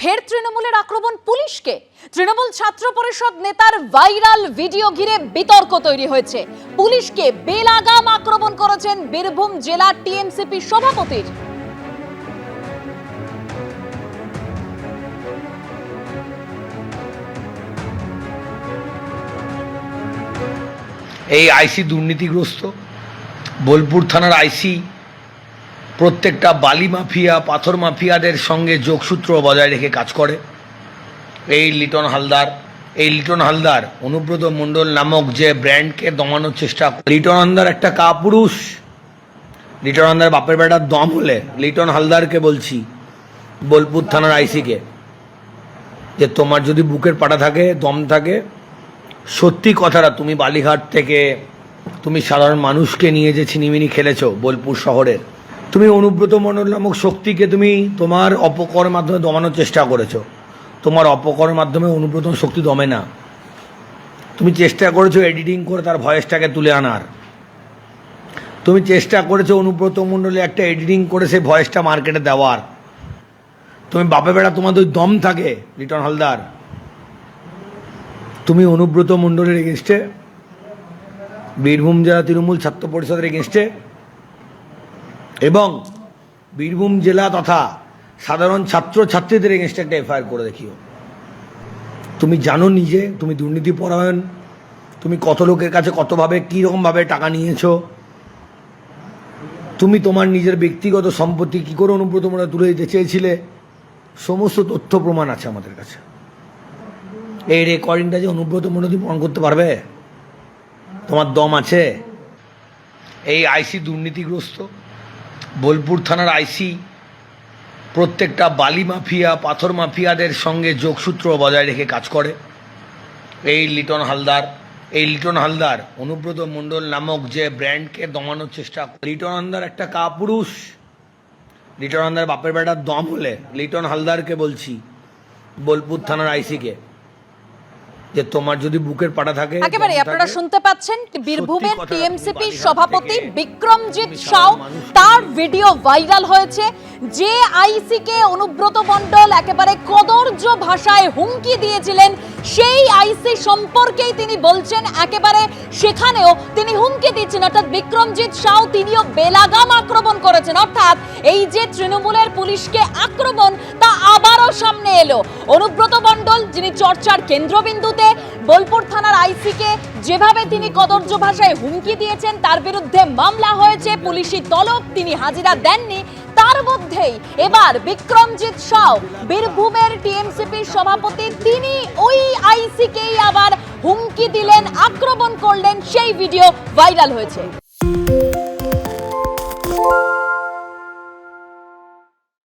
ফের তৃণমূলের আক্রমণ পুলিশকে। তৃণমূল ছাত্র পরিষদ নেতার ভাইরাল ভিডিও ঘিরে বিতর্ক তৈরি হয়েছে। পুলিশকে বেলাগাম আক্রমণ করেছেন বীরভূম জেলা টিএমসিপি সভাপতির। এই আইসি দুর্নীতিগ্রস্ত। বোলপুর থানার আইসি প্রত্যেকটা বালি মাফিয়া, পাথর মাফিয়াদের সঙ্গে যোগসূত্র বজায় রেখে কাজ করে এই লিটন হালদার, এই লিটন হালদার, অনুব্রত মণ্ডল নামক যে ব্র্যান্ডকে দমানোর চেষ্টা। লিটন হালদার একটা কাপুরুষ লিটন হালদার বাপের বেটার দম হলে লিটন হালদারকে বলছি, বোলপুর থানার আইসিকে, যে তোমার যদি বুকের পাটা থাকে, দম থাকে, সত্যি কথাটা তুমি বালিঘাট থেকে তুমি সাধারণ মানুষকে নিয়ে যে ছিনিমিনি খেলেছো বোলপুর শহরের তুমি অনুব্রত মণ্ডল নামক শক্তিকে তুমি তোমার অপকরের মাধ্যমে দমানোর চেষ্টা করেছ। তোমার অপকরের মাধ্যমে অনুব্রত শক্তি দমে না। তুমি চেষ্টা করেছ এডিটিং করে তার ভয়েসটাকে তুলে আনার। তুমি চেষ্টা করেছ অনুব্রত মণ্ডলে একটা এডিটিং করে সেই ভয়েসটা মার্কেটে দেওয়ার। তুমি বাপে বেড়া তোমাদের দম থাকে, লিটন হালদার, তুমি অনুব্রত মণ্ডলের এগেনস্টে বীরভূম জেলা তৃণমূল ছাত্র পরিষদের এগেনস্টে এবং বীরভূম জেলা তথা সাধারণ ছাত্র ছাত্রীদের এগেনস্টে একটা এফআইআর করে দেখিও। তুমি জানো নিজে, তুমি দুর্নীতি পরায়ণ, তুমি কত লোকের কাছে কতভাবে, কীরকমভাবে টাকা নিয়েছো? তুমি তোমার নিজের ব্যক্তিগত সম্পত্তি কী করে অনুব্রত মণ্ডল তুলে দিতে চেয়েছিলে? সমস্ত তথ্য প্রমাণ আছে আমাদের কাছে। এই রেকর্ডিংটা যে অনুব্রত মনোদি প্রমাণ করতে পারবে? তোমার দম আছে। এই আইসি দুর্নীতিগ্রস্ত। বোলপুর থানার আইসি, প্রত্যেকটা বালি মাফিয়া, পাথর মাফিয়াদের সঙ্গে যোগসূত্র বজায় রেখে কাজ করে। এই লিটন হালদার, এই লিটন হালদার, অনুব্রত মণ্ডল নামক যে ব্র্যান্ডকে দমানোর চেষ্টা। লিটন হালদার একটা কাপুরুষ। লিটন হালদার বাপের বেটার দম হলে লিটন হালদারকে বলছি, বোলপুর থানার আইসিকে। যে তোমার যদি বুকের পাটা থাকে একেবারে আপনারা শুনতে পাচ্ছেন বীরভূমের টিএমসিপি সভাপতি বিক্রমজিৎ সাউ তার ভিডিও ভাইরাল হয়েছে। যে আইসিকে অনুব্রত মণ্ডল একেবারে কদর্য ভাষায় হুমকি দিয়েছিলেন, সেই আইসি সম্পর্কেই তিনি বলছেন, একেবারে সেখানেও তিনি হুমকি দিচ্ছেন। অর্থাৎ বিক্রমজিৎ সাউ তিনিও বেলাগাম আক্রমণ করেছেন। অর্থাৎ এই যে তৃণমূলের পুলিশকে আক্রমণ, তা আবারও সামনে এলো। অনুব্রত মণ্ডল, যিনি চর্চার কেন্দ্রবিন্দুতে, বোলপুর থানার আইসিকে যেভাবে তিনি কদর্য ভাষায় হুমকি দিয়েছেন, তার বিরুদ্ধে মামলা হয়েছে, পুলিশি তলব তিনি হাজিরা দেননি। তার মধ্যেই এবার বিক্রমজিৎ সাউ, বীরভূমের টিএমসিপির সভাপতি, তিনি ওই আইসিকেই আবার হুমকি দিলেন, আক্রমণ করলেন, সেই ভিডিও ভাইরাল হয়েছে।